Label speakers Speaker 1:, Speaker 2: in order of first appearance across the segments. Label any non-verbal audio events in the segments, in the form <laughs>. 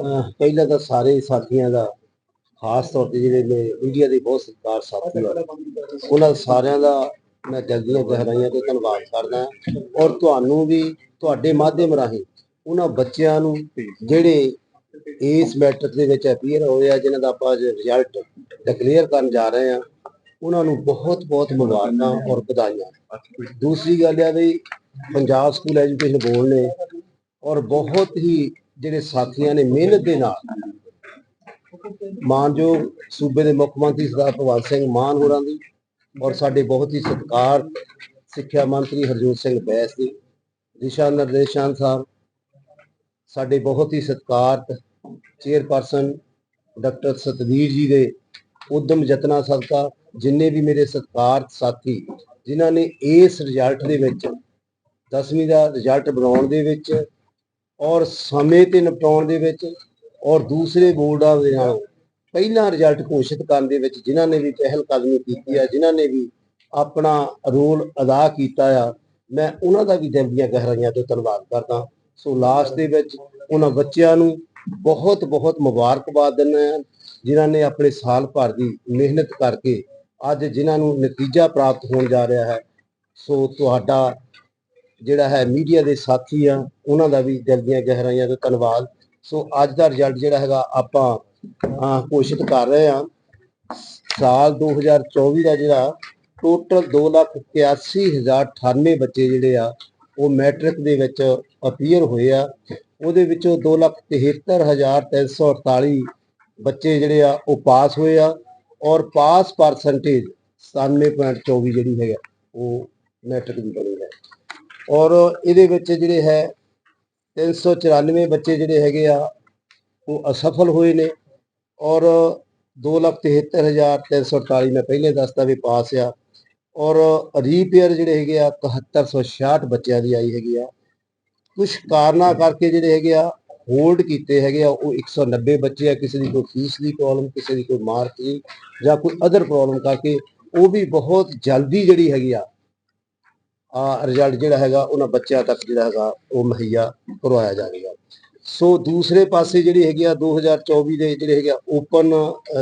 Speaker 1: ਪਹਿਲਾਂ ਤਾਂ ਸਾਰੇ ਸਾਥੀਆਂ ਦਾ, ਖਾਸ ਤੌਰ ਤੇ ਜਿਹੜੇ ਮੇਰੇ ਇੰਡੀਆ ਦੇ ਬਹੁਤ ਸਤਿਕਾਰ ਸਾਥੀ ਆ, ਉਹਨਾਂ ਸਾਰਿਆਂ ਦਾ ਮੈਂ ਦਿਲ ਦੀਆਂ ਗਹਿਰਾਈਆਂ ਤੋਂ ਧੰਨਵਾਦ ਕਰਦਾ ਔਰ ਤੁਹਾਨੂੰ ਵੀ ਤੁਹਾਡੇ ਮਾਧਿਅਮ ਰਾਹੀਂ ਉਹਨਾਂ ਬੱਚਿਆਂ ਨੂੰ ਜਿਹੜੇ ਇਸ ਮੈਟਰ ਦੇ ਵਿੱਚ ਅਪੀਅਰ ਹੋਏ ਆ, ਜਿਨ੍ਹਾਂ ਦਾ ਆਪਾਂ ਅੱਜ ਰਿਜ਼ਲਟ ਡਿਕਲੇਅਰ ਕਰਨ ਜਾ ਰਹੇ ਆ ਉਹਨਾਂ ਨੂੰ ਬਹੁਤ ਬਹੁਤ ਮੁਬਾਰਕਾਂ ਔਰ ਵਧਾਈਆਂ। ਦੂਸਰੀ ਗੱਲ ਇਹ ਵੀ ਪੰਜਾਬ ਸਕੂਲ ਐਜੂਕੇਸ਼ਨ ਬੋਰਡ ਨੇ ਔਰ ਬਹੁਤ ਹੀ ਜਿਹੜੇ ਸਾਥੀਆਂ ਨੇ ਮਿਹਨਤ ਦੇ ਨਾਲ ਮਾਨਯੋਗ ਸੂਬੇ ਦੇ ਮੁੱਖ ਮੰਤਰੀ ਸਰਦਾਰ ਭਗਵੰਤ ਸਿੰਘ ਮਾਨ ਹੋਰਾਂ ਦੀ ਔਰ ਸਾਡੇ ਬਹੁਤ ਹੀ ਸਤਿਕਾਰ ਸਿੱਖਿਆ ਮੰਤਰੀ ਹਰਜੋਤ ਸਿੰਘ ਬੈਸ ਦੀ, ਦਿਸ਼ਾ ਨਿਰਦੇਸ਼ਾਂ ਅਨੁਸਾਰ ਸਾਡੇ ਬਹੁਤ ਹੀ ਸਤਿਕਾਰਤ ਚੇਅਰਪਰਸਨ ਡਾਕਟਰ ਸਤਵੀਰ ਜੀ ਦੇ ਉਦਮ ਯਤਨਾ ਸਦਕਾ ਜਿੰਨੇ ਵੀ ਮੇਰੇ ਸਤਿਕਾਰਤ ਸਾਥੀ ਜਿਨ੍ਹਾਂ ਨੇ ਇਸ ਰਿਜ਼ਲਟ ਦੇ ਵਿੱਚ 10ਵੀਂ ਦਾ ਰਿਜ਼ਲਟ ਬਣਾਉਣ ਦੇ ਵਿੱਚ ਔਰ ਸਮੇਂ ਤੇ ਨਿਪਟਾਉਣ ਦੇ ਵਿੱਚ ਔਰ ਦੂਸਰੇ ਬੋਰਡਾਂ ਦੇ ਨਾਲ ਪਹਿਲਾਂ ਰਿਜ਼ਲਟ ਘੋਸ਼ਿਤ ਕਰਨ ਦੇ ਵਿੱਚ ਜਿਨ੍ਹਾਂ ਨੇ ਵੀ ਪਹਿਲ ਕਦਮੀ ਕੀਤੀ ਆ, ਜਿਨ੍ਹਾਂ ਨੇ ਵੀ ਆਪਣਾ ਰੋਲ ਅਦਾ ਕੀਤਾ ਆ, ਮੈਂ ਉਹਨਾਂ ਦਾ ਵੀ ਦਿਲ ਦੀਆਂ ਗਹਿਰਾਈਆਂ ਤੋਂ ਧੰਨਵਾਦ ਕਰਦਾ। ਸੋ ਲਾਸਟ ਦੇ ਵਿੱਚ ਉਹਨਾਂ ਬੱਚਿਆਂ ਨੂੰ ਬਹੁਤ ਬਹੁਤ ਮੁਬਾਰਕਬਾਦ ਦਿੰਦਾ ਹਾਂ ਜਿਨ੍ਹਾਂ ਨੇ ਆਪਣੇ ਸਾਲ ਭਰ ਦੀ ਮਿਹਨਤ ਕਰਕੇ ਅੱਜ ਜਿਨ੍ਹਾਂ ਨੂੰ ਨਤੀਜਾ ਪ੍ਰਾਪਤ ਹੋਣ ਜਾ ਰਿਹਾ ਹੈ। ਸੋ ਤੁਹਾਡਾ ਜਿਹੜਾ ਹੈ ਮੀਡੀਆ ਦੇ ਸਾਥੀ ਆ ਉਹਨਾਂ ਦਾ ਵੀ ਦਿਲ ਦੀਆਂ ਗਹਿਰਾਈਆਂ ਤੋਂ ਧੰਨਵਾਦ। ਸੋ ਅੱਜ ਦਾ ਰਿਜ਼ਲਟ ਜਿਹੜਾ ਹੈਗਾ ਆਪਾਂ ਅਹ, ਘੋਸ਼ਿਤ ਕਰ ਰਹੇ ਹਾਂ। ਸਾਲ 2024 ਦਾ ਜਿਹੜਾ ਟੋਟਲ 281098 ਬੱਚੇ ਜਿਹੜੇ ਆ ਉਹ ਮੈਟ੍ਰਿਕ ਦੇ ਵਿੱਚ ਅਪੀਅਰ ਹੋਏ ਆ। ਉਹਦੇ ਵਿੱਚੋਂ 273348 ਬੱਚੇ ਜਿਹੜੇ ਆ ਉਹ ਪਾਸ ਹੋਏ ਆ ਔਰ ਪਾਸ ਪਰਸੈਂਟੇਜ 97.24 ਜਿਹੜੀ ਹੈਗਾ ਉਹ ਮੈਟ੍ਰਿਕ ਦੀ ਔਰ ਇਹਦੇ ਵਿੱਚ ਜਿਹੜੇ ਹੈ 394 ਬੱਚੇ ਜਿਹੜੇ ਹੈਗੇ ਆ, ਉਹ ਅਸਫਲ ਹੋਏ ਨੇ ਔਰ 273348 ਮੈਂ ਪਹਿਲੇ ਦੱਸਦਾ ਵੀ ਪਾਸ ਆ ਔਰ ਰੀਪੇਅਰ ਜਿਹੜੇ ਹੈਗੇ ਆ 7166 ਬੱਚਿਆਂ ਦੀ ਆਈ ਹੈਗੀ ਆ। ਕੁਝ ਕਾਰਨਾਂ ਕਰਕੇ ਜਿਹੜੇ ਹੈਗੇ ਆ, ਹੋਲਡ ਕੀਤੇ ਹੈਗੇ ਆ, ਉਹ 190 ਬੱਚੇ ਆ, ਕਿਸੇ ਦੀ ਕੋਈ ਫੀਸ ਦੀ ਪ੍ਰੋਬਲਮ, ਕਿਸੇ ਦੀ ਕੋਈ ਮਾਰਕ ਦੀ ਜਾਂ ਕੋਈ ਅਦਰ ਪ੍ਰੋਬਲਮ ਕਰਕੇ ਉਹ ਵੀ ਬਹੁਤ ਜਲਦੀ ਜਿਹੜੀ ਹੈਗੀ ਆ ਰਿਜ਼ਲਟ ਜਿਹੜਾ ਹੈਗਾ, ਉਹਨਾਂ ਬੱਚਿਆਂ ਤੱਕ ਜਿਹੜਾ ਹੈਗਾ, ਉਹ ਮੁਹੱਈਆ ਕਰਵਾਇਆ ਜਾਵੇਗਾ ਸੋ ਦੂਸਰੇ ਪਾਸੇ ਜਿਹੜੀ ਹੈਗੀ ਆ 2024 ਦੇ ਜਿਹੜੇ ਹੈਗੇ ਓਪਨ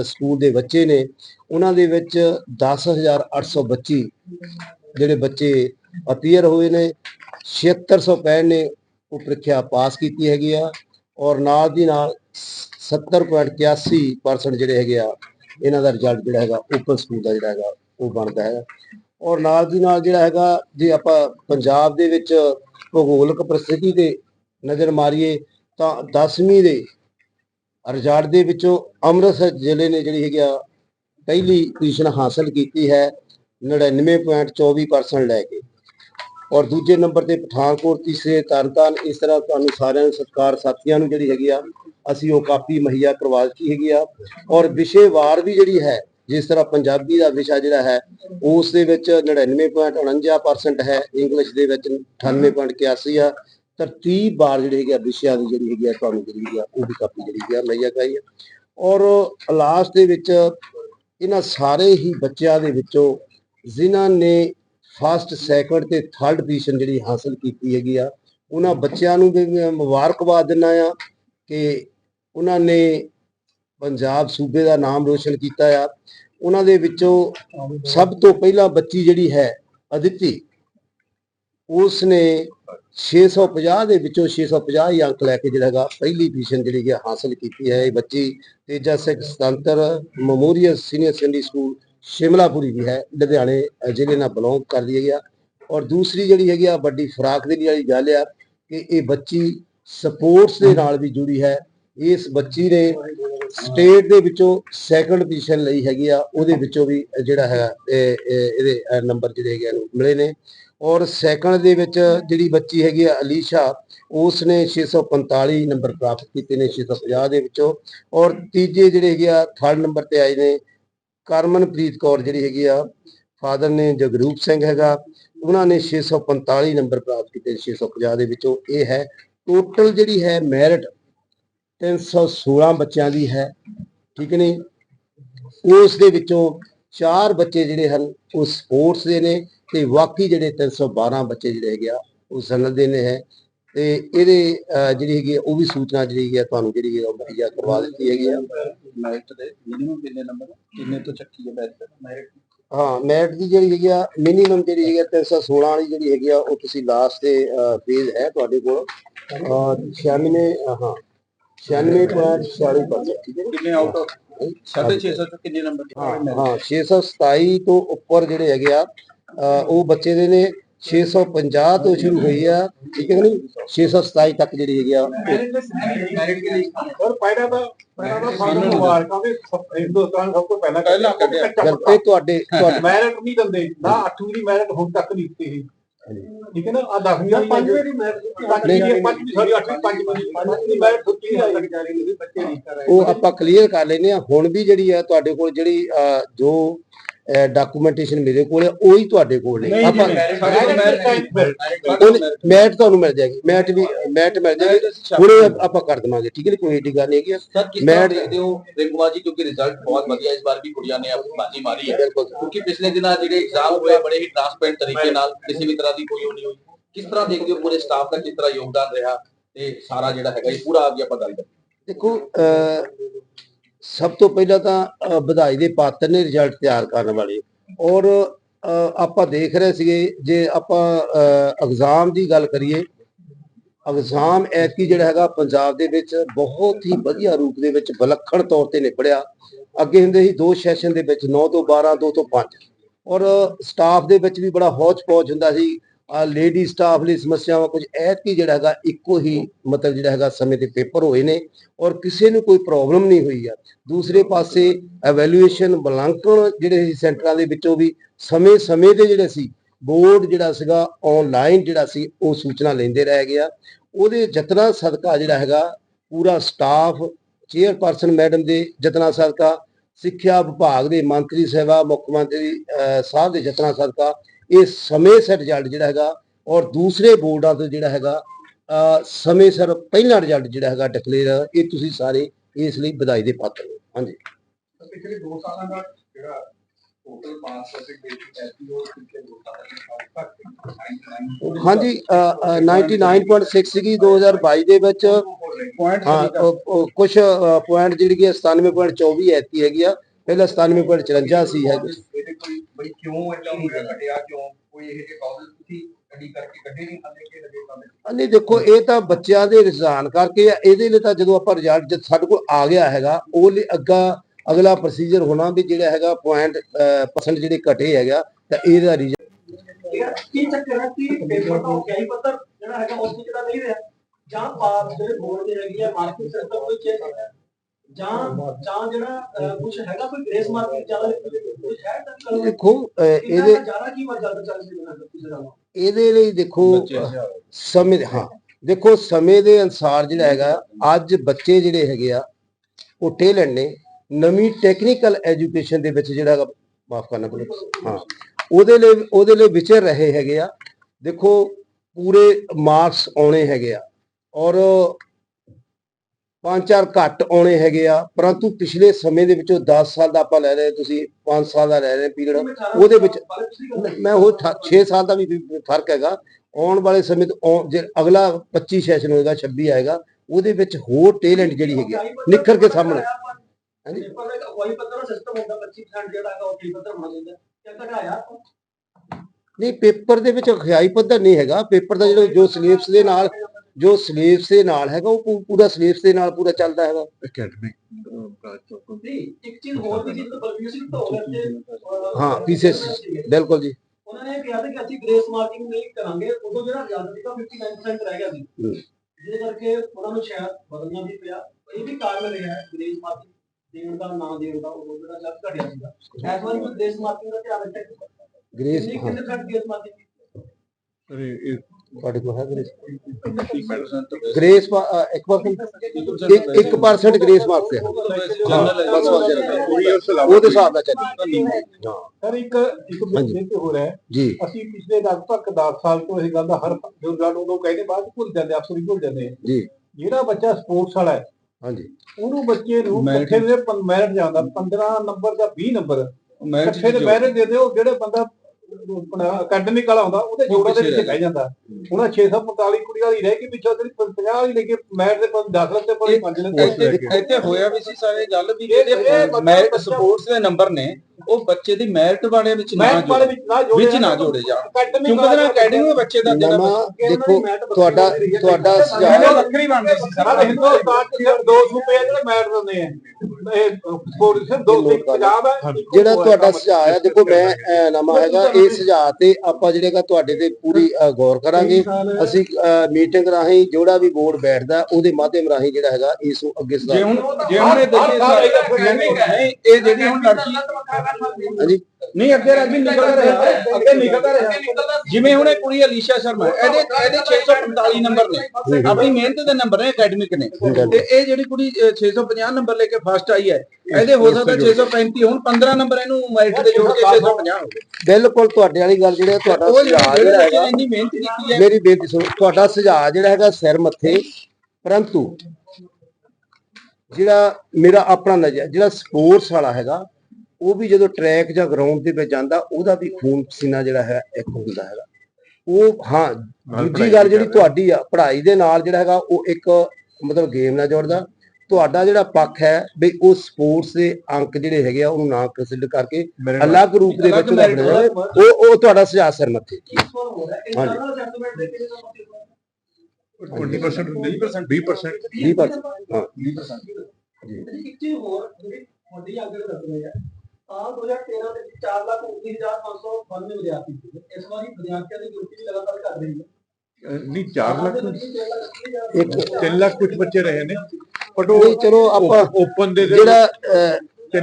Speaker 1: ਸਕੂਲ ਦੇ ਬੱਚੇ ਨੇ, ਉਹਨਾਂ ਦੇ ਵਿੱਚ 10800 ਬੱਚੀ ਜਿਹੜੇ ਬੱਚੇ ਅਪੀਅਰ ਹੋਏ ਨੇ 7665 ਨੇ ਉਹ ਪ੍ਰੀਖਿਆ ਪਾਸ ਕੀਤੀ ਹੈਗੀ ਆ ਔਰ ਨਾਲ ਦੀ ਨਾਲ 70.81% ਜਿਹੜੇ ਹੈਗੇ ਆ, ਇਹਨਾਂ ਦਾ ਰਿਜ਼ਲਟ ਜਿਹੜਾ ਹੈਗਾ ਓਪਨ ਸਕੂਲ ਦਾ ਜਿਹੜਾ ਹੈਗਾ, ਉਹ ਬਣਦਾ ਹੈ ਔਰ ਨਾਲ ਦੀ ਨਾਲ ਜਿਹੜਾ ਹੈਗਾ, ਜੇ ਆਪਾਂ ਪੰਜਾਬ ਦੇ ਵਿੱਚ ਭੂਗੋਲਿਕ ਪ੍ਰਸਥਿਤੀ ਤੇ ਨਜ਼ਰ ਮਾਰੀਏ, ਤਾਂ 10ਵੀਂ ਦੇ ਰਿਜ਼ਲਟ ਦੇ ਵਿੱਚੋਂ ਅੰਮ੍ਰਿਤਸਰ ਜ਼ਿਲ੍ਹੇ ਨੇ ਜਿਹੜੀ ਹੈਗੀ ਆ, ਪਹਿਲੀ ਪੋਜੀਸ਼ਨ ਹਾਸਲ ਕੀਤੀ ਹੈ 99.24% ਲੈ ਕੇ। ਔਰ ਦੂਜੇ ਨੰਬਰ ਤੇ ਪਠਾਨਕੋਟ ਤੀਸਰੇ ਤਰਨਤਾਰਨ, ਇਸ ਤਰ੍ਹਾਂ ਤੁਹਾਨੂੰ ਸਾਰਿਆਂ ਨੂੰ ਸਤਿਕਾਰ, ਸਾਥੀਆਂ ਨੂੰ ਜਿਹੜੀ ਹੈਗੀ ਆ, ਅਸੀਂ ਉਹ ਕਾਪੀ ਮੁਹੱਈਆ ਕਰਵਾ ਦਿੱਤੀ ਹੈਗੀ ਆ। ਔਰ ਵਿਸ਼ੇਵਾਰ ਵੀ ਜਿਹੜੀ ਹੈ ਜਿਸ ਤਰ੍ਹਾਂ ਪੰਜਾਬੀ ਦਾ ਵਿਸ਼ਾ ਜਿਹੜਾ ਹੈ, ਉਸ ਦੇ ਵਿੱਚ 99.49% ਹੈ ਇੰਗਲਿਸ਼ ਦੇ ਵਿੱਚ 98.81 ਆ। ਤਰਤੀਬ ਬਾਰ ਜਿਹੜੀ ਹੈਗੀ ਆ, ਵਿਸ਼ਿਆਂ ਦੀ ਜਿਹੜੀ ਹੈਗੀ ਆ, ਤੁਹਾਨੂੰ ਜਿਹੜੀ ਹੈਗੀ ਆ, ਉਹ ਵੀ ਕਾਪੀ ਜਿਹੜੀ ਹੈਗੀ ਆ ਮੁਹੱਈਆ ਕਰਾਈ ਆ ਔਰ ਲਾਸਟ ਦੇ ਵਿੱਚ ਇਹਨਾਂ ਸਾਰੇ ਹੀ ਬੱਚਿਆਂ ਦੇ ਵਿੱਚੋਂ ਜਿਨ੍ਹਾਂ ਨੇ ਫਸਟ ਸੈਕੰਡ ਤੇ ਥਰਡ ਪੋਜੀਸ਼ਨ ਜਿਹੜੀ ਹਾਸਲ ਕੀਤੀ ਹੈਗੀ ਆ, ਉਹਨਾਂ ਬੱਚਿਆਂ ਨੂੰ ਵੀ ਮੈਂ ਮੁਬਾਰਕਬਾਦ ਦਿੰਦਾ ਆ ਕਿ ਉਹਨਾਂ ਨੇ ਪੰਜਾਬ ਸੂਬੇ ਦਾ ਨਾਮ ਰੋਸ਼ਨ ਕੀਤਾ ਆ। ਉਹਨਾਂ ਦੇ ਵਿੱਚੋਂ ਸਭ ਤੋਂ ਪਹਿਲਾਂ ਬੱਚੀ ਜਿਹੜੀ ਹੈ ਅਦਿਤੀ ਉਸ ਨੇ 650 ਦੇ ਵਿੱਚੋਂ 650 ਹੀ ਅੰਕ ਲੈ ਕੇ ਜਿਹੜਾ ਪਹਿਲੀ ਪੋਜੀਸ਼ਨ ਜਿਹੜੀ ਹੈ ਹਾਸਲ ਕੀਤੀ ਹੈ ਇਹ ਬੱਚੀ। Teja Singh Sutantar memorial senior secondary school Shimlapuri ਦੀ ਹੈ। ਲੁਧਿਆਣੇ ਜ਼ਿਲ੍ਹੇ ਨਾਲ ਬਿਲੋਂਗ ਕਰਦੀ ਹੈਗੀ ਆ। ਔਰ ਦੂਸਰੀ ਜਿਹੜੀ ਹੈਗੀ ਆ ਵੱਡੀ ਫਰਾਕ ਦੇ ਵਾਲੀ ਗੱਲ ਆ ਕਿ ਇਹ ਬੱਚੀ ਸਪੋਰਟਸ ਦੇ ਨਾਲ ਵੀ ਜੁੜੀ ਹੈ। ਇਸ ਬੱਚੀ ਨੇ ਸਟੇਟ ਦੇ ਵਿੱਚੋਂ ਸੈਕੰਡ ਪੋਜੀਸ਼ਨ ਲਈ ਹੈਗੀ ਆ, ਉਹਦੇ ਵਿੱਚੋਂ ਵੀ ਜਿਹੜਾ ਹੈਗਾ ਇਹਦੇ ਨੰਬਰ ਜਿਹੜੇ ਹੈਗੇ ਆ ਨੂੰ ਮਿਲੇ ਨੇ। ਔਰ ਸੈਕੰਡ ਦੇ ਵਿੱਚ ਜਿਹੜੀ ਬੱਚੀ ਹੈਗੀ ਆ, ਅਲੀਸ਼ਾ ਉਸ ਨੇ 645 ਨੰਬਰ ਪ੍ਰਾਪਤ ਕੀਤੇ ਨੇ 650 ਦੇ ਵਿੱਚੋਂ। ਔਰ ਤੀਜੇ ਜਿਹੜੇ ਹੈਗੇ ਆ ਥਰਡ ਨੰਬਰ ਤੇ ਆਏ ਨੇ, ਕਰਮਨਪ੍ਰੀਤ ਕੌਰ ਜਿਹੜੀ ਹੈਗੀ ਆ ਫਾਦਰ ਨੇ ਜਗਰੂਪ ਸਿੰਘ ਹੈਗਾ, ਉਹਨਾਂ ਨੇ 645 ਨੰਬਰ ਪ੍ਰਾਪਤ ਕੀਤੇ 650 ਦੇ ਵਿੱਚੋਂ। ਇਹ ਹੈ ਟੋਟਲ ਜਿਹੜੀ ਹੈ ਮੈਰਿਟ 316 ਬੱਚਿਆਂ ਦੀ ਹੈ ਠੀਕ ਨੇ? ਉਸ ਦੇ ਵਿੱਚੋਂ ਚਾਰ ਬੱਚੇ ਜਿਹੜੇ ਹਨ ਉਹ ਸਪੋਰਟਸ ਦੇ ਨੇ ਤੇ ਬਾਕੀ ਜਿਹੜੇ 312 ਬੱਚੇ ਜਿਹੜੇ ਹੈਗੇ ਆ ਉਹ ਸਨਅਤ ਦੇ ਨੇ ਹੈ। ਤੇ ਇਹਦੇ ਜਿਹੜੀ ਹੈਗੀ ਉਹ ਵੀ ਸੂਚਨਾ ਜਿਹੜੀ ਆ ਤੁਹਾਨੂੰ ਜਿਹੜੀ ਹੈ ਉਹ ਮੁਹੱਈਆ ਕਰਵਾ ਦਿੱਤੀ ਹੈਗੀ ਆ।
Speaker 2: ਮੈਰਿਟ ਦੇ ਮਿਨੀਮਮ ਕਿੰਨੇ ਨੰਬਰ ਕਿੰਨੇ ਤੋਂ ਚੱਕੀ ਹੈ ਮੈਰਿਟ? ਮੈਰਿਟ?
Speaker 1: ਹਾਂ ਮੈਟ ਦੀ ਜਿਹੜੀ ਹੈਗੀ ਆ ਮਿਨੀਮਮ ਜਿਹੜੀ ਹੈਗੀ ਆ 316 ਵਾਲੀ ਜਿਹੜੀ ਹੈਗੀ ਆ ਉਹ ਤੁਸੀਂ ਲਾਸਟ ਤੇ ਪੇਜ ਹੈ ਤੁਹਾਡੇ ਕੋਲ। ਅਹ, 96 ਹਾਂ। 96.46% ਠੀਕ ਹੈ ਜੀ?
Speaker 2: ਕਿੰਨੇ ਆਊਟ ਆਫ 650 ਤੋਂ ਕਿੰਨੇ ਨੰਬਰ
Speaker 1: ਹਾਂ ਹਾਂ 627 ਤੋਂ ਉੱਪਰ ਜਿਹੜੇ ਹੈਗੇ ਆ ਅਹ, ਉਹ ਬੱਚੇ ਦੇ ਨੇ। 650 ਤੋਂ ਸ਼ੁਰੂ ਹੋਈ ਆ ਠੀਕ ਹੈ ਨਹੀਂ? 627 ਤੱਕ ਜਿਹੜੀ ਹੈਗੀ ਆ।
Speaker 2: ਮੈਰਿਟ ਕੇ ਲਈ।
Speaker 3: ਔਰ ਪਹਿਲਾਂ ਤਾਂ ਪਹਿਲਾਂ ਤਾਂ ਸਾਨੂੰ ਮੁਬਾਰਕਾਂ ਵੀ ਸਭ- ਹਿੰਦੁਸਤਾਨ ਸਭ ਤੋਂ ਪਹਿਲਾਂ
Speaker 2: ਪਹਿਲਾਂ ਕੱਢਿਆ।
Speaker 1: ਗੱਲ ਇਹ ਤੁਹਾਡੇ ਤੁਹਾਡੇ <laughs>
Speaker 3: ਮੈਰਿਟ ਨਹੀਂ ਦਿੰਦੇ। ਨਾ 8ਵੀਂ ਦੀ ਮੈਰਿਟ ਹੁਣ ਤੱਕ ਨਹੀਂ ਦਿੱਤੀ ਸੀ। ਠੀਕ ਹੈ ਨਾ? ਆ 10ਵੀਂ ਦੀ ਪੰਜਵੀਂ ਦੀ ਮੈਰਿਟ ਪੰਜਵੀਂ ਦੀ ਪੰਜਵੀਂ ਸੌਰੀ 8ਵੀਂ ਪੰਜਵੀਂ ਦੀ ਪੰਜਵੀਂ ਦੀ ਮੈਰਿਟ ਤੱਕ ਜਾਰੀ ਨਹੀਂ ਬੱਚੇ ਨਹੀਂ ਕਰ ਰਹੇ।
Speaker 1: ਉਹ ਆਪਾਂ ਕਲੀਅਰ ਕਰ ਲੈਨੇ ਆ ਹੁਣ ਵੀ ਜਿਹੜੀ ਆ ਤੁਹਾਡੇ ਕੋਲ ਜਿਹੜੀ ਜੋ ਡਾਕੂਮੈਂਟੇਸ਼ਨ ਮੇਰੇ ਕੋਲ ਹੈ ਉਹੀ ਤੁਹਾਡੇ ਕੋਲ ਨੇ ਆਪਾਂ ਮੈਟ ਤੁਹਾਨੂੰ ਮਿਲ ਜਾਏਗੀ। ਮੈਟ ਵੀ ਮੈਟ ਮਿਲ ਜਾਏਗੀ। ਹੁਣੇ ਆਪਾਂ ਕਰ ਦਵਾਂਗੇ ਠੀਕ ਹੈ ਕੋਈ ਏਡੀ ਗੱਲ ਨਹੀਂ ਹੈਗੀ। ਆ।
Speaker 4: ਸਰ ਕਿਸ
Speaker 1: ਮੈਂ-
Speaker 4: ਤਰ੍ਹਾਂ ਦੇਖਦੇ ਹੋ? ਰਿੰਕੂਆ ਜੀ ਕਿਉਂਕਿ ਰਿਜ਼ਲਟ ਬਹੁਤ ਵਧੀਆ ਇਸ ਵਾਰ ਵੀ ਕੁੜੀਆਂ ਨੇ ਆਪਣੀ ਬਾਜੀ ਮਾਰੀ ਹੈ। ਕਿਉਂਕਿ ਪਿਛਲੇ ਦਿਨਾਂ ਜਿਹੜੇ ਐਗਜ਼ਾਮ ਹੋਏ ਬੜੇ ਹੀ ਟ੍ਰਾਂਸਪੇਰੈਂਟ ਤਰੀਕੇ ਨਾਲ ਕਿਸੇ ਵੀ ਤਰ੍ਹਾਂ ਦੀ ਕੋਈ ਉਹ ਨਹੀਂ ਹੋਈ। ਕਿਸ ਤਰ੍ਹਾਂ ਦੇਖਦੇ ਹੋ ਪੂਰੇ ਸਟਾਫ ਦਾ ਕਿਸ ਤਰ੍ਹਾਂ ਯੋਗਦਾਨ ਰਿਹਾ? ਤੇ ਸਾਰਾ ਜਿਹੜਾ ਹੈਗਾ ਇਹ ਪੂਰਾ ਅੱਜ ਆਪਾਂ ਗੱਲ ਕਰੀਏ।
Speaker 1: ਦੇਖੋ ਸਭ ਤੋਂ ਪਹਿਲਾਂ ਤਾਂ ਵਧਾਈ ਦੇ ਪਾਤਰ ਨੇ ਰਿਜ਼ਲਟ ਤਿਆਰ ਕਰਨ ਵਾਲੇ। ਔਰ ਆਪਾਂ ਦੇਖ ਰਹੇ ਸੀਗੇ, ਜੇ ਆਪਾਂ ਐਗਜ਼ਾਮ ਦੀ ਗੱਲ ਕਰੀਏ ਐਗਜ਼ਾਮ ਐਤਕੀ ਜਿਹੜਾ ਹੈਗਾ ਪੰਜਾਬ ਦੇ ਵਿੱਚ ਬਹੁਤ ਹੀ ਵਧੀਆ ਰੂਪ ਦੇ ਵਿੱਚ ਵਿਲੱਖਣ ਤੌਰ ਤੇ ਨਿਬੜਿਆ ਅੱਗੇ ਹੁੰਦੇ ਸੀ ਦੋ ਸੈਸ਼ਨ ਦੇ ਵਿੱਚ 9 ਤੋਂ 12 2 ਤੋਂ 5 ਔਰ ਸਟਾਫ ਦੇ ਵਿੱਚ ਵੀ ਬੜਾ ਹੌਚ ਪੌਜ ਹੁੰਦਾ ਸੀ। ਲੇਡੀ ਸਟਾਫ ਲਈ ਸਮੱਸਿਆਵਾਂ ਕੁਝ ਐਤਕੀ ਜਿਹੜਾ ਹੈਗਾ ਇੱਕੋ ਹੀ ਮਤਲਬ ਜਿਹੜਾ ਹੈਗਾ ਸਮੇਂ ਤੇ ਪੇਪਰ ਹੋਏ ਨੇ ਔਰ ਕਿਸੇ ਨੂੰ ਕੋਈ ਪ੍ਰੋਬਲਮ ਨਹੀਂ ਹੋਈ ਆ। ਦੂਸਰੇ ਪਾਸੇ ਐਵੈਲੂਏਸ਼ਨ ਬਲਾਂਕਣ ਜਿਹੜੇ ਸੈਂਟਰਾਂ ਦੇ ਵਿੱਚੋਂ ਵੀ ਸਮੇਂ-ਸਮੇਂ ਤੇ ਜਿਹੜੇ ਸੀ ਬੋਰਡ ਜਿਹੜਾ ਸੀਗਾ ਆਨਲਾਈਨ ਜਿਹੜਾ ਸੀ ਉਹ ਸੂਚਨਾ ਲੈਂਦੇ ਰਹਿ ਗਿਆ। ਉਹਦੇ ਯਤਨਾਂ ਸਦਕਾ ਜਿਹੜਾ ਹੈਗਾ ਪੂਰਾ ਸਟਾਫ ਚੇਅਰਪਰਸਨ ਮੈਡਮ ਦੇ ਯਤਨਾਂ ਸਦਕਾ ਸਿੱਖਿਆ ਵਿਭਾਗ ਦੇ ਮੰਤਰੀ ਸਹਿਬਾ ਮੁੱਖ ਮੰਤਰੀ ਅਹ, ਸਾਹਿਬ ਦੇ ਯਤਨਾਂ ਸਦਕਾ ਇਹ ਸਮੇਂ ਸਿਰ ਰਿਜ਼ਲਟ ਜਿਹੜਾ ਹੈਗਾ ਔਰ ਦੂਸਰੇ ਬੋਰਡਾਂ ਤੋਂ ਜਿਹੜਾ ਹੈਗਾ ਸਮੇਂ ਸਿਰ ਪਹਿਲਾ ਰਿਜ਼ਲਟ ਜਿਹੜਾ ਹੈਗਾ ਡਿਕਲੇਅਰ ਇਹ ਤੁਸੀਂ ਸਾਰੇ ਇਸ ਲਈ ਵਧਾਈ ਦੇ ਪਾਤਰ ਹੋ। ਹਾਂਜੀ।
Speaker 3: ਪਿਛਲੇ 2 ਸਾਲਾਂ ਦਾ ਜਿਹੜਾ ਟੋਟਲ ਪਾਸ ਸਰਟੀਫਿਕੇਟ ਹੈ ਉਹ ਪਿਛਲੇ 2 ਸਾਲਾਂ ਤੱਕ 99
Speaker 1: ਹਾਂਜੀ ਅਹ, ਅਹ, 99.6 ਸੀਗੀ 2022 ਦੇ ਵਿੱਚ।
Speaker 2: ਪੁਆਇੰਟ
Speaker 1: ਹਾਂ ਕੁਝ ਪੁਆਇੰਟ ਜਿਹੜੀ ਹੈ 97.24 ਐਤੀ ਹੈਗੀ ਆ। ਪਹਿਲਾਂ 97.54 ਸੀ ਹੈ
Speaker 3: ਇਹਦੇ ਕੋਈ ਬਈ ਕਿਉਂ ਇੰਨਾ ਹੋ ਗਿਆ ਘਟਿਆ ਕਿਉਂ ਕੋਈ ਇਹ ਜਿਹੇ ਕਾਲਜ ਤੁਸੀਂ ਸਟੱਡੀ ਕਰਕੇ ਕੱਢੇ ਨਹੀਂ ਹਾਲੇ ਕਿ ਲੱਗੇ ਕਾਲਜ
Speaker 1: ਨਹੀਂ? ਦੇਖੋ ਇਹ ਤਾਂ ਬੱਚਿਆਂ ਦੇ ਰੁਝਾਨ ਕਰਕੇ ਆ ਇਹਦੇ ਲਈ ਤਾਂ ਜਦੋਂ ਆਪਾਂ ਰਿਜ਼ਲਟ ਜਦ ਸਾਡੇ ਕੋਲ ਆ ਗਿਆ ਹੈਗਾ ਉਹ ਲਈ ਅੱਗਾ ਅਗਲਾ ਪ੍ਰੋਸੀਜਰ ਹੋਣਾ ਵੀ ਜਿਹੜਾ ਹੈਗਾ ਪੁਆਇੰਟ ਪਰਸੈਂਟ ਜਿਹੜੇ ਘਟੇ ਹੈਗਾ ਤਾਂ ਇਹਦਾ result
Speaker 5: ਕੀ ਚੱਕਰ ਹੈ ਕਿ ਪੇਪਰ ਦਾ ਕਿਆਈ ਪੱਤਰ ਜਿਹੜਾ ਹੈਗਾ ਉਸ ਵਿੱਚ ਨਹੀਂ ਰਿਹਾ। ਜਾਂ ਪਾਸ ਜਿਹੜੇ ਬੋਰਡ ਦੇ ਹੈਗੀ ਆ ਮਾਰਕਿੰਗ ਸਿਸਟਮ ਕੋਈ ਚੇਂਜ ਹੈ ਜਾਂ ਜਾਂ ਜਿਹੜਾ ਕੁਝ ਹੈਗਾ ਕੋਈ ਗ੍ਰੇਸ ਮਾਰਕਿੰਗ ਜ਼ਿਆਦਾ ਕੁਝ ਹੈ ਤਾਂ ਕਰੋ।
Speaker 1: ਦੇਖੋ ਅਹ, ਇਹਦੇ
Speaker 5: ਜ਼ਿਆਦਾ ਕੀ ਵਾਰ ਜ਼ਿਆਦਾ ਚੱਲ ਸੀ ਕਿਸੇ ਦਾ
Speaker 1: ਇਹਦੇ ਲਈ ਦੇਖੋ ਸਮੇਂ ਦੇ- ਹਾਂ ਦੇਖੋ ਸਮੇਂ ਦੇ ਅਨਸਾਰ ਜਿਹੜਾ ਹੈਗਾ ਅੱਜ ਬੱਚੇ ਜਿਹੜੇ ਹੈਗੇ ਆ ਉਹ ਟੇਲੈਂਟ ਨੇ। ਨਵੀਂ ਟੈਕਨੀਕਲ ਐਜੂਕੇਸ਼ਨ ਦੇ ਵਿੱਚ ਜਿਹੜਾ ਮਾਫ ਕਰਨਾ ਪਵੇ ਹਾਂ ਉਹਦੇ ਲਈ ਉਹਦੇ ਲਈ ਵਿਚਰ ਰਹੇ ਹੈਗੇ ਆ। ਦੇਖੋ ਪੂਰੇ ਮਾਰਕਸ ਆਉਣੇ ਹੈਗੇ ਆ। ਔਰ ਪੰਜ ਚਾਰ ਘੱਟ ਆਉਣੇ ਹੈਗੇ ਆ ਪਰੰਤੂ ਪਿਛਲੇ ਸਮੇਂ ਦੇ ਵਿੱਚੋਂ 10 ਸਾਲ ਦਾ ਆਪਾਂ ਲੈ ਰਹੇ ਤੁਸੀਂ 5 ਸਾਲ ਦਾ ਲੈ ਰਹੇ ਪੀਰੀਅਡ ਉਹਦੇ ਵਿੱਚ ਮੈਂ ਉਹ 6 ਸਾਲ ਦਾ ਵੀ ਫ਼ਰਕ ਹੈਗਾ ਆਉਣ ਵਾਲੇ ਸਮੇਂ ਤੋਂ ਜੇ ਅਗਲਾ 25 ਸੈਸ਼ਨ ਹੋਏਗਾ 26 ਆਏਗਾ ਉਹਦੇ ਵਿੱਚ ਹੋਰ ਟੈਲੈਂਟ ਜਿਹੜੀ ਹੈਗੀ ਨਿਖਰ ਕੇ ਸਾਹਮਣੇ। ਹਾਂਜੀ।
Speaker 5: ਕੋਈ ਪੱਤਰ ਦਾ ਸਿਸਟਮ ਹੁੰਦਾ 25% ਜਿਹੜਾ ਹੈਗਾ ਉਹ ਕੀ ਪੱਤਰ ਹੋਣਾ ਚਾਹੀਦਾ। ਕਿਆ ਘਟਾਇਆ
Speaker 1: ਨਹੀਂ ਪੇਪਰ ਦੇ ਵਿੱਚ ਖਿਆਈ ਪੱਧਰ ਨਹੀਂ ਹੈਗਾ ਪੇਪਰ ਦਾ ਜਿਹੜਾ ਜੋ ਸਿਲੇਬਸ ਦੇ ਨਾਲ ਜੋ ਸਿਲੇਬਸ ਦੇ ਨਾਲ ਹੈਗਾ ਉਹ ਪੂ- ਪੂਰਾ ਸਿਲੇਬਸ ਦੇ ਨਾਲ ਪੂਰਾ ਚੱਲਦਾ ਹੈਗਾ
Speaker 2: ਅਕੈਡਮਿਕ
Speaker 5: ਨਹੀਂ ਇੱਕ ਚੀਜ਼ ਹੋਰ ਵੀ ਜਿੱਦ ਬਲਵੀਰ ਸਿੰਘ ਤੋਂ ਤੇ ਅਹ,
Speaker 1: ਹਾਂ ਪੀਸਸ ਬਿਲਕੁਲ ਜੀ
Speaker 5: ਉਹਨਾਂ ਨੇ ਕਿਹਾ ਸੀ ਕਿ ਅਸੀਂ ਗ੍ਰੇਸ ਮਾਰਕਿੰਗ ਨਹੀਂ ਕਰਾਂਗੇ ਉਦੋਂ ਜਿਹੜਾ ਰਿਜ਼ਲਟ ਸੀਗਾ 59% ਰਹਿ ਗਿਆ ਸੀ
Speaker 1: ਹੂੰ।
Speaker 5: ਜਿਹਦੇ ਕਰਕੇ ਉਹਨਾਂ ਨੂੰ ਸ਼ਾਇਦ ਬਦਲਣਾ ਵੀ ਪਿਆ ਇਹ ਵੀ ਕਾਰਨ ਰਿਹਾ ਹੈ ਗ੍ਰੇਸ ਮਾਰਕਿੰਗ ਦੇਣ ਦਾ ਨਾ ਦੇਣ ਦਾ ਉਹ ਜਿਹੜਾ ਜਦ ਘਟਿਆ ਸੀਗਾ ਇਸ ਵਾਰੀ ਕੋਈ ਗ੍ਰੇਸ ਮਾਰਕਿੰਗ ਦਾ ਧਿਆਨ ਰੱਖਿਆ
Speaker 1: ਗ੍ਰੇਸ
Speaker 5: ਕਿੰਨੀ
Speaker 1: ਹਾਂ
Speaker 5: ਕਿੰਨੇ ਤੱਕ ਗ੍ਰੇਸ ਮਾਰਕਿੰਗ
Speaker 1: ਤੁਹਾਡੇ ਕੋਲ ਹੈ ਗ੍ਰੇਸ
Speaker 2: 30%
Speaker 1: ਗ੍ਰੇਸ 1% 1% ਗ੍ਰੇਸ ਮਾਰਕਸ ਹੈ। ਬਸ। ਉਹਦੇ ਹਿਸਾਬ ਨਾਲ ਚੱਲੀ। ਹਾਂ।
Speaker 3: ਸਰ ਇੱਕ ਇੱਕ ਬੇਨਤੀ ਹੋ ਰਿਹਾ ਹੈ।
Speaker 1: ਜੀ।
Speaker 3: ਅਸੀਂ ਪਿਛਲੇ ਲਗਭਗ 10 ਸਾਲ ਤੋਂ ਇਹ ਗੱਲ ਦਾ ਹਰ ਜੋ ਗੱਲ ਉਦੋਂ ਕਹਿੰਦੇ ਬਾਅਦ ਭੁੱਲ ਜਾਂਦੇ ਅਫਸਰ ਭੁੱਲ ਜਾਂਦੇ।
Speaker 1: ਜੀ।
Speaker 3: ਜਿਹੜਾ ਬੱਚਾ ਸਪੋਰਟਸ ਵਾਲਾ ਹੈ
Speaker 1: ਹਾਂਜੀ।
Speaker 3: ਉਹਨੂੰ ਬੱਚੇ ਨੂੰ ਇਕੱਠੇ ਦੇ ਮੈਰਿਟ ਜਾਂਦਾ 15 ਨੰਬਰ ਜਾਂ 20 ਨੰਬਰ
Speaker 2: ਮੈਰਿਟ
Speaker 3: ਇਕੱਠੇ ਦੇ ਮੈਰਿਟ ਦੇ ਦਿਓ ਜਿਹੜੇ ਬੰਦਾ ਅਕੈਡਮਿਕ ਵਾਲਾ ਹੁੰਦਾ ਉਹਦੇ ਜੋੜਾ ਦੇ ਵਿੱਚ ਰਹਿ ਜਾਂਦਾ। ਉਹਨਾਂ 645 ਕੁੜੀ ਵਾਲੀ ਰਹਿ ਗਈ ਪਿੱਛੋਂ ਜਿਹੜੀ 50 ਵਾਲੀ ਲੈ ਕੇ ਮੈਟ ਦੇ 10 ਲੱਖ ਤੇ 5 ਲੱਖ
Speaker 2: ਇੱਥੇ ਹੋਇਆ ਵੀ ਸੀ ਸਾਰੇ ਗੱਲ ਵੀ ਜਿਹੜੇ
Speaker 3: ਬੱਚਾ-
Speaker 2: ਸਪੋਰਟਸ ਦੇ ਨੰਬਰ ਨੇ। ਉਹ ਬੱਚੇ ਦੀ ਮੈਰਿਟ ਵਾਲੇ ਵਿੱਚ ਨਾ
Speaker 3: ਮੈਟ ਵਾਲੇ
Speaker 2: ਜੋੜੇ
Speaker 3: ਵਿੱਚ ਨਾ ਜੋੜੇ
Speaker 2: ਵਿੱਚ ਨਾ ਜੋੜੇ ਜਾਣ।
Speaker 3: ਅਕੈਡਮਿਕ
Speaker 2: ਕਿਉਂਕਿ ਉਹਦੇ ਨਾਲ ਅਕੈਡਮੀ ਬੱਚੇ ਦਾ ਜਿਹੜਾ
Speaker 1: ਦੇਖੋ ਤੁਹਾਡਾ ਤੁਹਾਡਾ ਸੁਝਾਅ
Speaker 2: ਵੱਖਰੀ ਬਣਦੀ ਸੀ।
Speaker 3: ਸਾਰਾ ਹਿੰਦੁਸਤਾਨ ਚ ਸਿਰਫ 200 ਰੁਪਏ ਜਿਹੜੇ ਮੈਟ ਦਿੰਦੇ ਆ। ਇਹ ਸਪੋਰਟ ਸਿਰਫ 200 ਪੰਜਾਬ ਹੈ ਇੱਕ
Speaker 1: ਜਿਹੜਾ ਤੁਹਾਡਾ। ਸੁਝਾਅ ਹੈ ਦੇਖੋ ਮੈਂ ਨਵਾਂ ਹੈਗਾ ਇਹ ਸੁਝਾਅ ਤੇ ਆਪਾਂ ਜਿਹੜੇਗਾ ਤੁਹਾਡੇ ਤੇ ਪੂਰੀ ਗੌਰ ਕਰਾਂਗੇ। ਅਸੀਂ ਮੀਟਿੰਗ ਰਾਹੀਂ ਜਿਹੜਾ ਵੀ ਬੋਰਡ ਬੈਠਦਾ ਉਹਦੇ ਮਾਧਿਅਮ ਰਾਹੀਂ ਜਿਹੜਾ ਹੈਗਾ ਇਸ ਨੂੰ ਅੱਗੇ
Speaker 2: ਜੇ
Speaker 1: ਸੁਧਾਰ
Speaker 2: ਹੁਣ ਜੇ ਹੁਣ ਇਹ ਦੇਖੀਏ ਸਾਰੇ ਅਕੈਡਮਿਕ ਹੈ। ਇਹ ਜਿਹੜੀ ਹੁਣ ਲੜਕੀ
Speaker 1: ਹਾਂਜੀ।
Speaker 2: ਨਹੀਂ ਅੱਗੇ ਰਾਜੀ ਨਿਕਲ ਰਿਹਾ। ਅੱਗੇ ਨਿਕਲਦਾ ਰਿਹਾ। ਜਿਵੇਂ ਹੁਣ ਇਹ ਕੁੜੀ ਅਲੀਸ਼ਾ ਸ਼ਰਮਾ ਇਹਦੇ ਇਹਦੇ 645 ਨੰਬਰ ਨੇ। ਆਪਣੀ ਮਿਹਨਤ ਦੇ ਨੰਬਰ ਨੇ ਅਕੈਡਮਿਕ ਨੇ। ਤੇ ਇਹ ਜਿਹੜੀ ਕੁੜੀ ਅਹ, 650 ਨੰਬਰ ਲੈ ਕੇ ਫਸਟ ਆਈ ਹੈ। ਇਹਦੇ ਹੋ ਸਕਦਾ 635 ਹੁਣ। 15 ਨੰਬਰ ਇਹਨੂੰ ਮੈਰਿਟ ਦੇ ਜੋੜ ਕੇ 650 ਹੋ ਗਏ
Speaker 1: ਬਿਲਕੁਲ ਤੁਹਾਡੇ ਵਾਲੀ ਗੱਲ ਜਿਹੜਾ ਤੁਹਾਡਾ ਸੁਝਾਅ
Speaker 2: ਜਿਹੜੇ
Speaker 1: ਹੈਗਾ
Speaker 2: ਨੇ ਇੰਨੀ ਮਿਹਨਤ ਕੀਤੀ ਹੈ।
Speaker 1: ਮੇਰੀ ਬੇਨਤੀ ਸੁਣੋ ਤੁਹਾਡਾ ਸੁਝਾਅ ਜਿਹੜਾ ਹੈਗਾ ਸਿਰ ਮੱਥੇ ਪਰੰਤੂ ਜਿਹੜਾ ਮੇਰਾ ਆਪਣਾ ਨਜ਼ਰ ਜਿਹੜਾ ਸਪੋਰਟਸ ਵਾਲਾ ਹੈਗਾ ਉਹ ਵੀ ਜਦੋਂ ਟਰੈਕ ਜਾਂ ਗਰਾਊਂਡ ਦੇ ਵਿੱਚ ਜਾਂਦਾ ਉਹਦਾ ਵੀ ਖੂਨ ਪਸੀਨਾ ਜਿਹੜਾ ਹੈ ਇੱਕ ਹੁੰਦਾ ਹੈਗਾ। ਉਹ ਹਾਂ ਦੂਜੀ ਗੱਲ ਜਿਹੜੀ ਤੁਹਾਡੀ ਆ ਪੜ੍ਹਾਈ ਦੇ ਨਾਲ ਜਿਹੜਾ ਹੈਗਾ ਉਹ ਇੱਕ ਮਤਲਬ ਗੇਮ ਨਾਲ ਜੁੜਦਾ। ਤੁਹਾਡਾ ਜਿਹੜਾ ਪੱਖ ਹੈ ਵੀ ਉਹ ਸਪੋਰਟਸ ਦੇ ਅੰਕ ਜਿਹੜੇ ਹੈਗੇ ਆ ਉਹਨੂੰ ਨਾ ਕੰਸੀਡਰ ਕਰਕੇ ਅਲੱਗ ਰੂਪ ਦੇ ਵਿੱਚ ਹੋਇਆ। ਉਹ ਉਹ ਤੁਹਾਡਾ ਸੁਝਾਅ ਸਿਰ ਮੱਥੇ।
Speaker 5: ਇਸ ਵਾਰ ਹੋ ਰਿਹਾ ਇੰਟਰਨਲ ਅਸੈਸਮੈਂਟ ਦੇ ਕਿਹੜੇ ਨੰਬਰ ਤੇ
Speaker 3: 20% 20% 20%
Speaker 1: 20% ਹਾਂ।
Speaker 2: 20%
Speaker 5: ਇੱਕ ਚੀਜ਼ ਹੋਰ ਜਿਹੜੀ ਤੁਹਾਡੀ ਅੱਗੇ ਦੱਸਣੀ ਹੈ ਸਾਲ 2013 ਦੇ ਵਿੱਚ 4 ਲੱਖ 29592 ਵਿਦਿਆਰਥੀ ਸੀ ਇਸ ਵਾਰੀ ਵਿਦਿਆਰਥੀਆਂ ਦੀ ਗਿਣਤੀ ਵੀ ਲਗਾਤਾਰ ਘਟ ਰਹੀ ਹੈ।
Speaker 3: ਨਹੀਂ 4 ਲੱਖ
Speaker 1: ਇੱਕ
Speaker 3: 3 ਲੱਖ ਕੁਝ ਬੱਚੇ ਰਹੇ ਨੇ। ਬਟ
Speaker 1: ਨਹੀਂ ਚਲੋ ਆਪਾਂ
Speaker 3: ਓਪਨ ਦੇ
Speaker 1: ਜਿਹੜਾ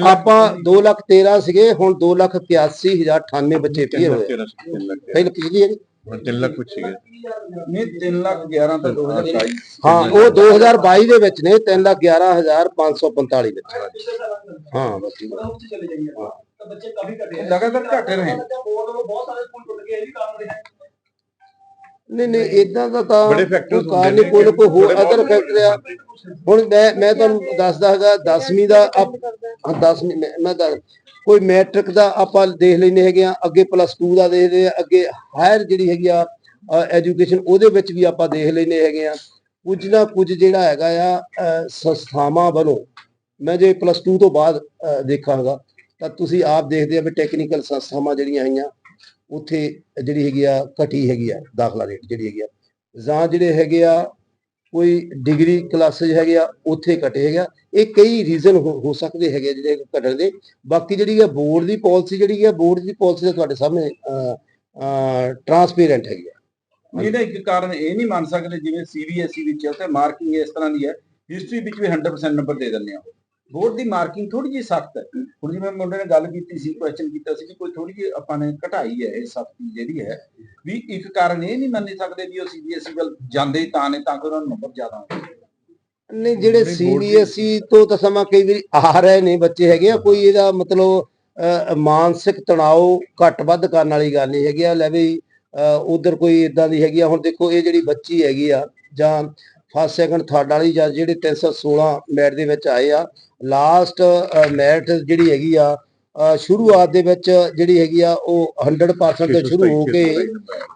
Speaker 1: ਆਪਾਂ 2 ਲੱਖ 13 ਸੀਗੇ ਹੁਣ 2 ਲੱਖ 81098 ਬੱਚੇ ਪੀਏ ਹੋਏ ਪਹਿਲਾਂ ਪਿਛਲੀ
Speaker 3: 3 ਲੱਖ ਕੁਝ ਸੀਗੇ।
Speaker 2: ਨਹੀਂ 3 ਲੱਖ 11 ਤਾਂ 2022
Speaker 1: ਹਾਂ ਉਹ 2022 ਦੇ ਵਿੱਚ ਨੇ 3 ਲੱਖ 11545 ਬੱਚੇ
Speaker 5: ਪਿਛਲੇ ਸਾਲਾਂ ਦੇ
Speaker 1: ਹਾਂ ਬਸ
Speaker 5: ਵਿੱਚ ਤਾਂ ਬੱਚੇ ਕਾਫੀ ਘਟੇ ਹੈ
Speaker 2: ਲਗਾਤਾਰ ਘਟ ਰਹੇ।
Speaker 5: ਬਹੁਤ ਸਾਰੇ ਸਕੂਲ ਟੁੱਟ ਗਏ ਇਹ ਵੀ ਕਾਰਨ ਰਿਹਾ।
Speaker 1: ਨਹੀਂ ਨਹੀਂ ਇਦਾਂ ਦਾ ਤਾਂ
Speaker 3: ਬੜੇ
Speaker 1: ਕਾਰਨ
Speaker 3: ਹੁੰਦੇ
Speaker 1: ਨਹੀਂ ਕੋਈ ਨਾ ਕੋਈ ਹੋਰ ਅਦਰ ਫੈਕਟਰ ਆ। ਹੁਣ ਮੈਂ ਮੈਂ ਤੁਹਾਨੂੰ ਦੱਸਦਾ ਹੈਗਾ 10ਵੀਂ ਦਾ 10ਵੀਂ ਮੈਂ ਦੱਸ ਕੋਈ ਮੈਟ੍ਰਿਕ ਦਾ ਆਪਾਂ ਦੇਖ ਲੈਨੇ ਹੈਗੇ ਆ ਅੱਗੇ ਪਲੱਸ 2 ਦਾ ਦੇਖਦੇ ਆ ਅੱਗੇ ਹਾਇਰ ਜਿਹੜੀ ਹੈਗੀ ਆ ਐਜੂਕੇਸ਼ਨ ਉਹਦੇ ਵਿੱਚ ਵੀ ਆਪਾਂ ਦੇਖ ਲੈਨੇ ਹੈਗੇ ਆ। ਕੁਝ ਨਾ ਕੁਝ ਜਿਹੜਾ ਹੈਗਾ ਆ ਸੰਸਥਾਵਾਂ ਵੱਲੋਂ ਮੈਂ ਜੇ ਪਲੱਸ 2 ਤੋਂ ਬਾਅਦ ਦੇਖਾਂਗਾ ਤਾਂ ਤੁਸੀਂ ਆਪ ਦੇਖਦੇ ਆ ਵੀ ਟੈਕਨੀਕਲ ਸੰਸਥਾਵਾਂ ਜਿਹੜੀਆਂ ਆਈਆਂ ਉੱਥੇ ਜਿਹੜੀ ਹੈਗੀ ਆ ਘਟੀ ਹੈਗੀ ਆ, ਦਾਖਲਾ ਰੇਟ ਜਿਹੜੀ ਹੈਗੀ ਆ। ਜਾਂ ਜਿਹੜੇ ਹੈਗੇ ਆ ਕੋਈ ਡਿਗਰੀ ਕਲਾਸਿਸ ਹੈਗੇ ਆ, ਉੱਥੇ ਘਟੇ ਹੈਗਾ ਇਹ ਕਈ ਰੀਜ਼ਨ ਹੋ ਸਕਦੇ ਹੈਗੇ ਆ ਜਿਹੜੇ ਘਟਣ ਦੇ। ਬਾਕੀ ਜਿਹੜੀ ਹੈ ਬੋਰਡ ਦੀ ਪਾਲਿਸੀ ਜਿਹੜੀ ਹੈ ਬੋਰਡ ਦੀ ਪਾਲਿਸੀ ਤੁਹਾਡੇ ਸਾਹਮਣੇ ਟਰਾਂਸਪੇਰੈਂਟ ਹੈਗੀ ਆ।
Speaker 2: ਇਹਦਾ ਇੱਕ ਕਾਰਨ ਇਹ ਨਹੀਂ ਮੰਨ ਸਕਦੇ ਜਿਵੇਂ ਸੀਬੀਐਸਈ ਵਿੱਚ ਹੈ, ਉੱਥੇ ਮਾਰਕਿੰਗ ਇਸ ਤਰ੍ਹਾਂ ਦੀ ਹੈ ਹਿਸਟਰੀ ਵਿੱਚ ਵੀ 100% ਨੰਬਰ ਦੇ ਦਿੰਦੇ ਆ। ਬੋਰਡ ਦੀ ਮਾਰਕਿੰਗ ਥੋੜੀ ਜਿਹੀ ਸਖਤ ਹੈ। ਹੁਣ ਜਿਵੇਂ ਮੁੰਡੇ ਨੇ ਗੱਲ ਕੀਤੀ ਸੀ ਕੁਐਸਚਨ ਕੀਤਾ ਸੀ ਕਿ ਕੋਈ ਥੋੜੀ ਜਿਹੀ ਆਪਾਂ ਨੇ ਘਟਾਈ ਹੈ ਇਹ ਸਖਤੀ ਜਿਹੜੀ ਹੈ ਵੀ ਇੱਕ ਕਾਰਨ ਇਹ ਨਹੀਂ ਮੰਨ ਸਕਦੇ ਵੀ ਉਹ ਸੀਬੀਐਸਈ ਵੱਲ ਜਾਂਦੇ ਹੀ ਤਾਂ ਨੇ ਤਾਂ ਕਿ ਉਹਨਾਂ ਨੂੰ ਨੰਬਰ ਜ਼ਿਆਦਾ ਆਉਂਦੇ।
Speaker 1: ਨਹੀਂ ਜਿਹੜੇ ਸੀਬੀਐਸਈ ਤੋਂ ਤਾਂ ਸਮਾਂ ਕਈ ਵਾਰੀ ਆ ਰਹੇ ਨੇ ਬੱਚੇ ਹੈਗੇ ਆ ਕੋਈ ਇਹਦਾ ਮਤਲਬ ਮਾਨਸਿਕ ਤਣਾਅ ਘੱਟ ਵੱਧ ਕਰਨ ਵਾਲੀ ਗੱਲ ਨਹੀਂ ਹੈਗੀ ਆ ਲੈ ਵੀ ਉਧਰ ਕੋਈ ਇਦਾਂ ਦੀ ਹੈਗੀ ਆ ਹੁਣ ਦੇਖੋ ਇਹ ਜਿਹੜੀ ਬੱਚੀ ਹੈਗੀ ਆ ਜਾਂ ਫਸਟ ਸੈਕੰਡ ਥਰਡ ਵਾਲੀ ਜਾਂ ਜਿਹੜੇ 316 ਮੈਟ ਦੇ ਵਿੱਚ ਆਏ ਆ। ਲਾਸਟ ਮੈਟ ਜਿਹੜੀ ਹੈਗੀ ਆ ਸ਼ੁਰੂਆਤ ਦੇ ਵਿੱਚ ਜਿਹੜੀ ਹੈਗੀ ਆ ਉਹ 100% ਤੋਂ ਸ਼ੁਰੂ ਹੋ ਕੇ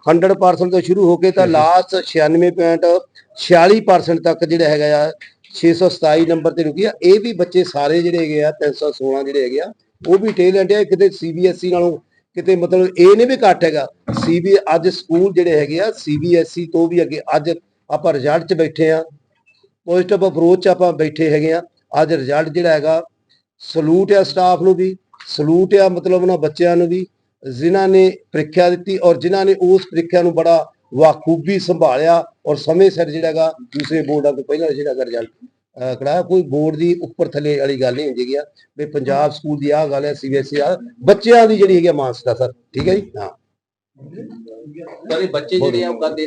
Speaker 1: 100% ਤੋਂ ਸ਼ੁਰੂ ਹੋ ਕੇ ਤਾਂ ਲਾਸਟ 96.46% ਤੱਕ ਜਿਹੜਾ ਹੈਗਾ ਆ 627 ਨੰਬਰ ਤੇ ਰੁਕੀ ਆ। ਇਹ ਵੀ ਬੱਚੇ ਸਾਰੇ ਜਿਹੜੇ ਹੈਗੇ ਆ 316 ਜਿਹੜੇ ਹੈਗੇ ਆ ਉਹ ਵੀ ਟੈਲੈਂਟ ਆ। ਕਿਤੇ ਸੀਬੀਐਸਈ ਨਾਲੋਂ ਕਿਤੇ ਮਤਲਬ ਇਹ ਨਹੀਂ ਵੀ ਘੱਟ ਹੈਗਾ। ਸੀਬੀ ਅੱਜ ਸਕੂਲ ਜਿਹੜੇ ਹੈਗੇ ਆ ਸੀਬੀਐਸਈ ਤੋਂ ਵੀ ਅੱਗੇ ਅੱਜ ਆਪਾਂ ਰਿਜ਼ਲਟ 'ਚ ਬੈਠੇ ਆ। ਪੋਜ਼ਿਟਿਵ ਅਪਰੋਚ 'ਚ ਆਪਾਂ ਬੈਠੇ ਹੈਗੇ ਆ। ਅੱਜ ਰਿਜ਼ਲਟ ਜਿਹੜਾ ਹੈਗਾ ਸਲੂਟ ਆ ਸਟਾਫ ਨੂੰ ਵੀ ਸਲੂਟ ਆ ਮਤਲਬ ਉਹਨਾਂ ਬੱਚਿਆਂ ਨੂੰ ਵੀ, ਜਿਨ੍ਹਾਂ ਨੇ ਪ੍ਰੀਖਿਆ ਦਿੱਤੀ ਔਰ ਜਿਨ੍ਹਾਂ ਨੇ ਉਸ ਪ੍ਰੀਖਿਆ ਨੂੰ ਬੜਾ ਵਾਖੂਬੀ ਸੰਭਾਲਿਆ ਔਰ ਸਮੇਂ ਸਿਰ ਜਿਹੜਾ ਦੂਸਰੇ ਬੋਰਡਾਂ ਤੋਂ ਪਹਿਲਾਂ ਜਿਹੜਾ ਰਿਜ਼ਲਟ ਕਢਾਇਆ ਕੋਈ ਬੋਰਡ ਦੀ ਉੱਪਰ ਥੱਲੇ ਵਾਲੀ ਗੱਲ ਨਹੀਂ ਹੁੰਦੀ ਗਿਆ ਵੀ ਪੰਜਾਬ ਸਕੂਲ ਦੀ ਆਹ ਗੱਲ ਹੈ ਸੀਬੀਐਸਈ ਆ। ਬੱਚਿਆਂ ਦੀ ਜਿਹੜੀ ਹੈਗੀ ਆ ਮਾਨਸਿਕਤਾ ਸਰ ਠੀਕ ਹੈ ਜੀ? ਹਾਂ।
Speaker 4: ਬੱਚੇ ਜਿਹੜੇ ਆ ਉਹ ਕਰ ਦੇ